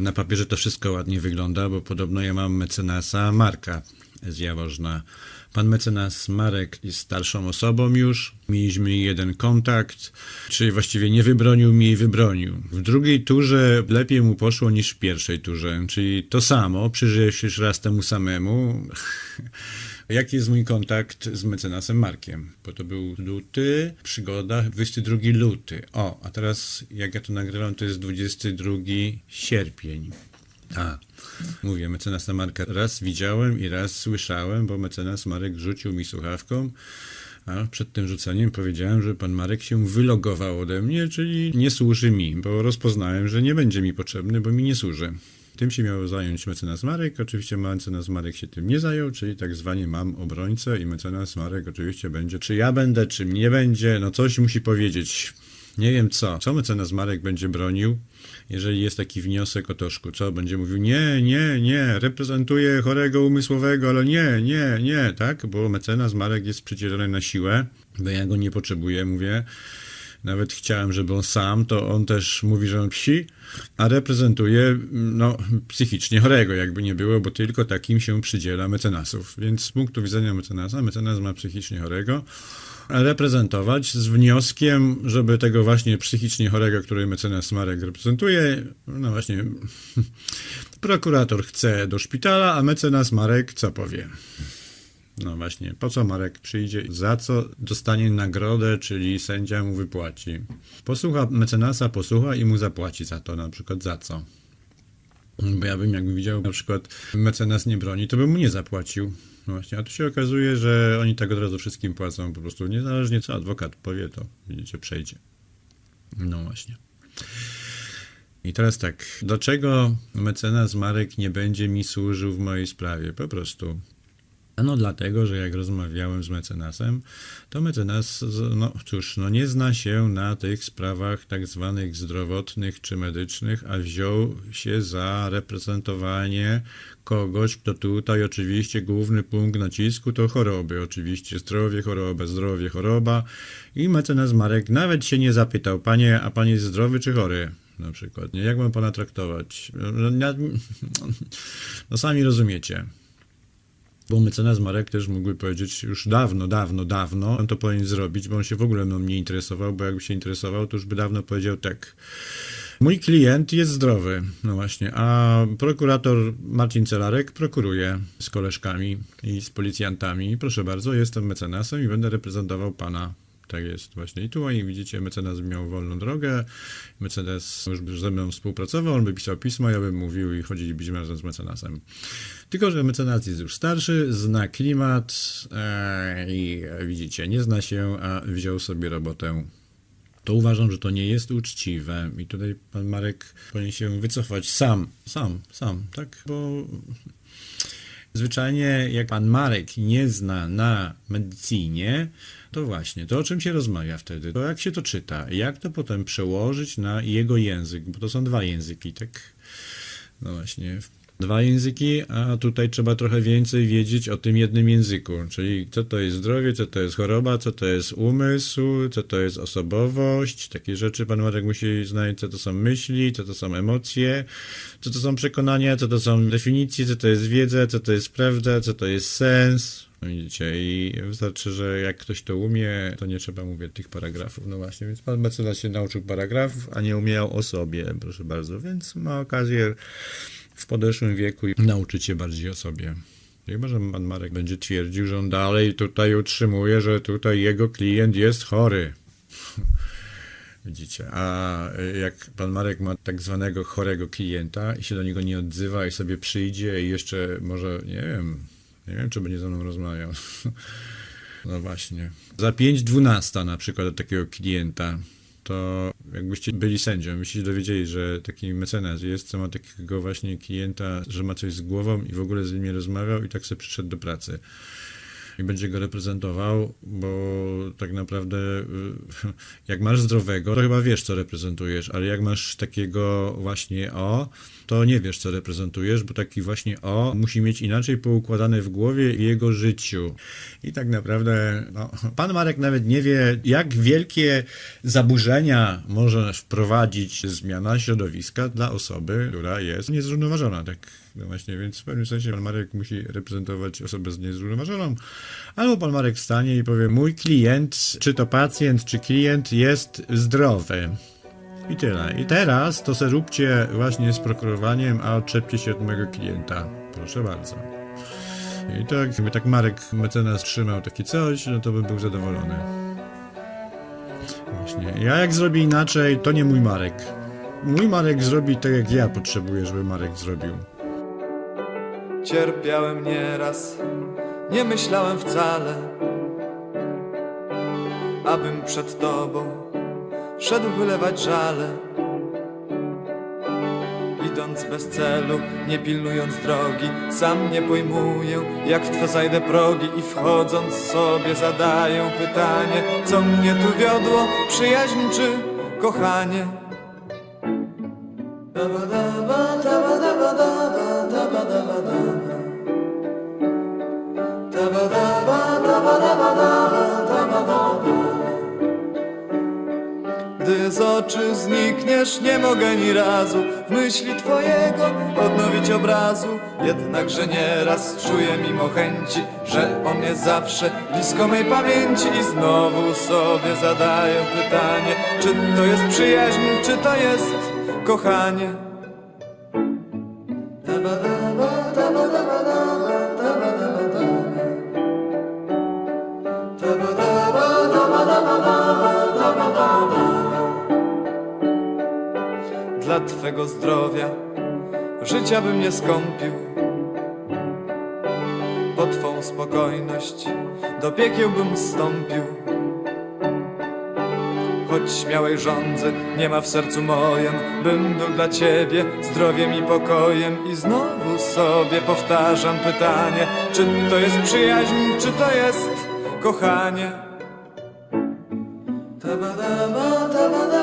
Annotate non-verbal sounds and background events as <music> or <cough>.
Na papierze to wszystko ładnie wygląda, bo podobno ja mam mecenasa Marka z Jaworzna. Pan mecenas Marek jest starszą osobą już. Mieliśmy jeden kontakt, czyli właściwie nie wybronił mnie i wybronił. W drugiej turze lepiej mu poszło niż w pierwszej turze, czyli to samo, przyjrzę się raz temu samemu. <laughs> Jaki jest mój kontakt z mecenasem Markiem? Bo to był luty, przygoda, 22 luty. O, a teraz jak ja to nagrywam, to jest 22 sierpień. A, mówię, mecenasa Marka raz widziałem i raz słyszałem, bo mecenas Marek rzucił mi słuchawką, a przed tym rzuceniem powiedziałem, że pan Marek się wylogował ode mnie, czyli nie służy mi, bo rozpoznałem, że nie będzie mi potrzebny, bo mi nie służy. Tym się miał zająć mecenas Marek. Oczywiście mecenas Marek się tym nie zajął, czyli tak zwanie mam obrońcę i mecenas Marek oczywiście będzie, czy ja będę, czy mnie będzie, no coś musi powiedzieć. Nie wiem co. Co mecenas Marek będzie bronił, jeżeli jest taki wniosek o Toszku? Co? Będzie mówił, nie, nie, nie, reprezentuję chorego umysłowego, ale nie, nie, nie, tak? Bo mecenas Marek jest przydzielony na siłę, bo ja go nie potrzebuję, mówię. Nawet chciałem, żeby on sam, to on też mówi, że on psi, a reprezentuje no, psychicznie chorego, jakby nie było, bo tylko takim się przydziela mecenasów. Więc z punktu widzenia mecenasa, mecenas ma psychicznie chorego, reprezentować z wnioskiem, żeby tego właśnie psychicznie chorego, który mecenas Marek reprezentuje, no właśnie, <laughs> prokurator chce do szpitala, a mecenas Marek co powie? No właśnie, po co Marek przyjdzie, za co dostanie nagrodę, czyli sędzia mu wypłaci. Posłucha mecenasa, posłucha i mu zapłaci za to, na przykład za co. Bo ja bym jakby widział na przykład mecenas nie broni, to bym mu nie zapłacił. No właśnie, a tu się okazuje, że oni tak od razu wszystkim płacą, po prostu niezależnie co adwokat powie, to widzicie, przejdzie. No właśnie. I teraz tak, dlaczego mecenas Marek nie będzie mi służył w mojej sprawie? Po prostu Ano dlatego, że jak rozmawiałem z mecenasem, to mecenas, no cóż, no nie zna się na tych sprawach tak zwanych zdrowotnych czy medycznych, a wziął się za reprezentowanie kogoś, kto tutaj oczywiście główny punkt nacisku to choroby, oczywiście zdrowie, choroba, zdrowie, choroba i mecenas Marek nawet się nie zapytał, panie, a pan jest zdrowy czy chory? Na przykład, nie? Jak mam pana traktować? No, no, no sami rozumiecie. Bo mecenas Marek też mógłby powiedzieć już dawno, dawno, dawno, on to powinien zrobić, bo on się w ogóle mną nie interesował, bo jakby się interesował, to już by dawno powiedział tak. Mój klient jest zdrowy, no właśnie, a prokurator Marcin Celarek prokuruje z koleżkami i z policjantami. Proszę bardzo, jestem mecenasem i będę reprezentował pana tak jest właśnie. I tu oni widzicie, mecenas miał wolną drogę, mecenas już by ze mną współpracował, on by pisał pisma, ja bym mówił i chodzilibyśmy razem z mecenasem. Tylko, że mecenas jest już starszy, zna klimat e, i widzicie, nie zna się, a wziął sobie robotę to uważam, że to nie jest uczciwe i tutaj pan Marek powinien się wycofać sam, sam, sam, tak? Bo zwyczajnie jak pan Marek nie zna na medycynie, to właśnie, to o czym się rozmawia wtedy, to jak się to czyta, jak to potem przełożyć na jego język, bo to są dwa języki, tak? No właśnie, dwa języki, a tutaj trzeba trochę więcej wiedzieć o tym jednym języku, czyli co to jest zdrowie, co to jest choroba, co to jest umysł, co to jest osobowość, takie rzeczy pan Marek musi znać, co to są myśli, co to są emocje, co to są przekonania, co to są definicje, co to jest wiedza, co to jest prawda, co to jest sens, no Widzicie, i wystarczy, że jak ktoś to umie, to nie trzeba mówić tych paragrafów. No właśnie, więc pan mecenas się nauczył paragrafów, a nie umiał o sobie, proszę bardzo, więc ma okazję w podeszłym wieku nauczyć się bardziej o sobie. Chyba, że pan Marek będzie twierdził, że on dalej tutaj utrzymuje, że tutaj jego klient jest chory. <laughs> Widzicie, a jak pan Marek ma tak zwanego chorego klienta i się do niego nie odzywa i sobie przyjdzie i jeszcze może, nie wiem, nie wiem, czy będzie ze mną rozmawiał. <laughs> No właśnie. Za 5.12 na przykład do takiego klienta, to jakbyście byli sędzią, byście się dowiedzieli, że taki mecenas jest, co ma takiego właśnie klienta, że ma coś z głową i w ogóle z nim nie rozmawiał i tak sobie przyszedł do pracy. i będzie go reprezentował, bo tak naprawdę y, <laughs> jak masz zdrowego, to chyba wiesz, co reprezentujesz, ale jak masz takiego właśnie o, to nie wiesz, co reprezentujesz, bo taki właśnie o musi mieć inaczej poukładane w głowie i jego życiu. I tak naprawdę no, <laughs> pan Marek nawet nie wie, jak wielkie zaburzenia może wprowadzić zmiana środowiska dla osoby, która jest niezrównoważona. Tak no właśnie, więc w pewnym sensie pan Marek musi reprezentować osobę z niezrównoważoną. Albo pan Marek wstanie i powie, mój klient, czy to pacjent, czy klient jest zdrowy. I tyle. I teraz to se róbcie właśnie z prokurowaniem, a odczepcie się od mojego klienta. Proszę bardzo. I tak, gdyby tak Marek mecenas trzymał takie coś, no to bym był zadowolony. Właśnie. Ja jak zrobię inaczej, to nie mój Marek. Mój Marek zrobi tak, jak ja potrzebuję, żeby Marek zrobił. Cierpiałem nieraz, nie myślałem wcale, abym przed tobą szedł wylewać żale. Idąc bez celu, nie pilnując drogi, sam nie pojmuję, jak w twe zajdę progi i wchodząc sobie zadaję pytanie, co mnie tu wiodło, przyjaźń czy kochanie? Gdy z oczu znikniesz, nie mogę ni razu w myśli twojego odnowić obrazu. Jednakże nieraz czuję mimo chęci, że on jest zawsze blisko mej pamięci i znowu sobie zadaję pytanie, czy to jest przyjaźń, czy to jest kochanie. Twego zdrowia życia bym nie skąpił. Po twą spokojność do piekieł bym stąpił. Choć śmiałej żądzy nie ma w sercu mojem, bym był dla ciebie zdrowiem i pokojem. I znowu sobie powtarzam pytanie, czy to jest przyjaźń, czy to jest kochanie. Ta-ba-da.